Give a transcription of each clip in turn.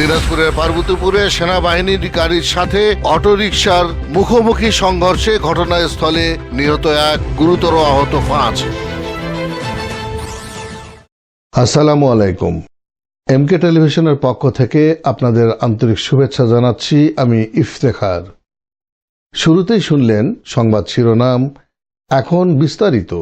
দিনাজপুরের পার্বতীপুরে সেনাবাহিনীর গাড়ির সাথে অটোরিকশার মুখোমুখি সংঘর্ষে ঘটনাস্থলে নিহত এক গুরুতর আহত পাঁচ। আসসালামু আলাইকুম। এমকে টেলিভিশনের পক্ষ থেকে আপনাদের আন্তরিক শুভেচ্ছা জানাচ্ছি আমি ইফতেখার। শুরুতেই শুনলেন সংবাদ শিরোনাম, এখন বিস্তারিত।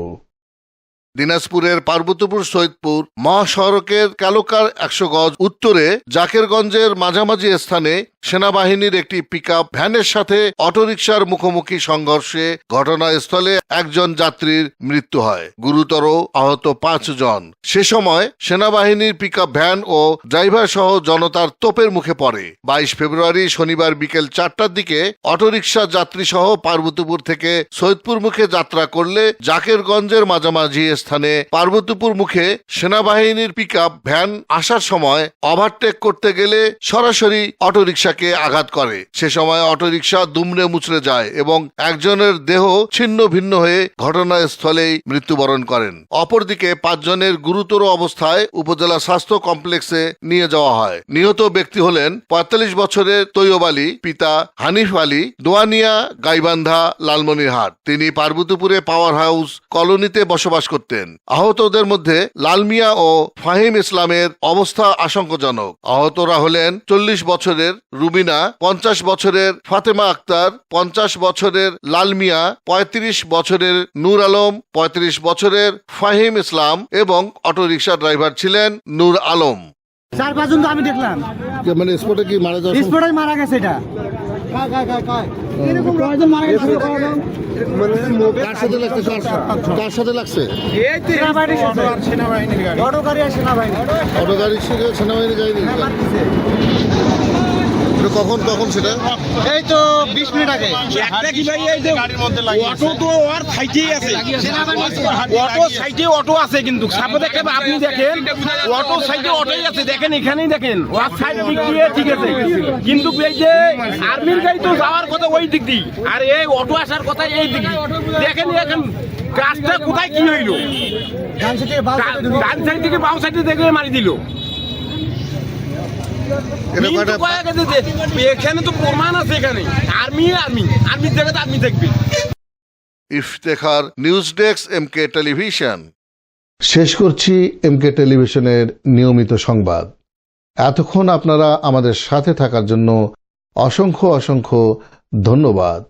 দিনাজপুরের পার্বতীপুর, সৈয়দপুর মহাসড়কের ক্যালোকার একশো গজ উত্তরে জাকেরগঞ্জের মাঝামাঝি স্থানে সেনাবাহিনীর একটি পিকআপ ভ্যানের সাথে অটোরিকশার মুখোমুখি সংঘর্ষে ঘটনাস্থলে একজন যাত্রীর মৃত্যু হয়। গুরুতর আহত পাঁচ জন। সে সময় সেনাবাহিনীর পিকআপ ভ্যান ও ড্রাইভার সহ জনতার তোপের মুখে পড়ে। বাইশ ফেব্রুয়ারি শনিবার বিকেল চারটার দিকে অটোরিকশা যাত্রী সহ পার্বতীপুর থেকে সৈয়দপুর মুখে যাত্রা করলে জাকেরগঞ্জের মাঝামাঝি পার্বতীপুর মুখে সেনাবাহিনীর পিকআপ ভ্যান আসার সময় ওভারটেক করতে গেলে সরাসরি অটোরিকশাকে আঘাত করে। সে সময় অটোরিকশা দুমড়ে মুচড়ে যায় এবং একজনের দেহ ছিন্ন ভিন্ন হয়ে ঘটনাস্থলেই মৃত্যুবরণ করেন। অপরদিকে পাঁচজনের গুরুতর অবস্থায় উপজেলা স্বাস্থ্য কমপ্লেক্সে নিয়ে যাওয়া হয়। নিহত ব্যক্তি হলেন পঁয়তাল্লিশ বছরের তৈয়ব আলী, পিতা হানিফ আলী, দোয়ানিয়া গাইবান্ধা, লালমনিরহাট। তিনি পার্বতীপুরে পাওয়ার হাউস কলোনিতে বসবাস করতেন। আহতদের মধ্যে লালমিয়া ও ফাহিম ইসলামের অবস্থা আশঙ্কাজনক। আহতরা হলেন চল্লিশ বছরের রুবিনা পঞ্চাশ বছরের ফাতেমা আক্তার পঞ্চাশ বছরের লালমিয়া পঁয়ত্রিশ বছরের নূর আলম পঁয়ত্রিশ বছরের ফাহিম ইসলাম এবং অটোরিকশা ড্রাইভার ছিলেন নূর আলম। চার পাঁচজন তো আমি দেখলাম। মানে স্পটে কি মারা স্পোর্টাই মারা গেছে এটা। কার সাথে লাগছে? কার সাথে? লাগছে? সেনাবাহিনী অটো গাড়ি। সেনাবাহিনী। অটো গাড়ি সেনাবাহিনী যায়নি। কখন কখন সেটা? এই তো বিশ মিনিট আগে। একটা কি ভাই এই যে অটো তো ওর সাইডেই আছে। অটো অটো আছে কিন্তু। সাপে দেখেন আপনি দেখেন অটো সাইডে অটোই আছে। দেখেন এখানেই দেখেন। ওর সাইড দিক দিয়ে ঠিক আছে। কিন্তু এই যে আর্মির গাড়ি তো যাওয়ার কথা ওই দিক দিয়ে। আর এই অটো আসার কথা এই দিক দিয়ে। দেখেন এখন গাছটা কোথায় কি হইল? ডান সাইডে বাস ডান সাইড থেকে বাম সাইডে দেখে মারি দিল এটা কিন্তু কয়টা কয়েক আছে যে এখানে তো প্রমাণ আছে এখানে। Army army. আর্মির জায়গাতে আর্মি থাকবে। Iftekhar news desk M K television. শেষ করছি এম কে টেলিভিশনের নিয়মিত সংবাদ। এতক্ষণ আপনারা আমাদের সাথে থাকার জন্য অসংখ্য অসংখ্য ধন্যবাদ।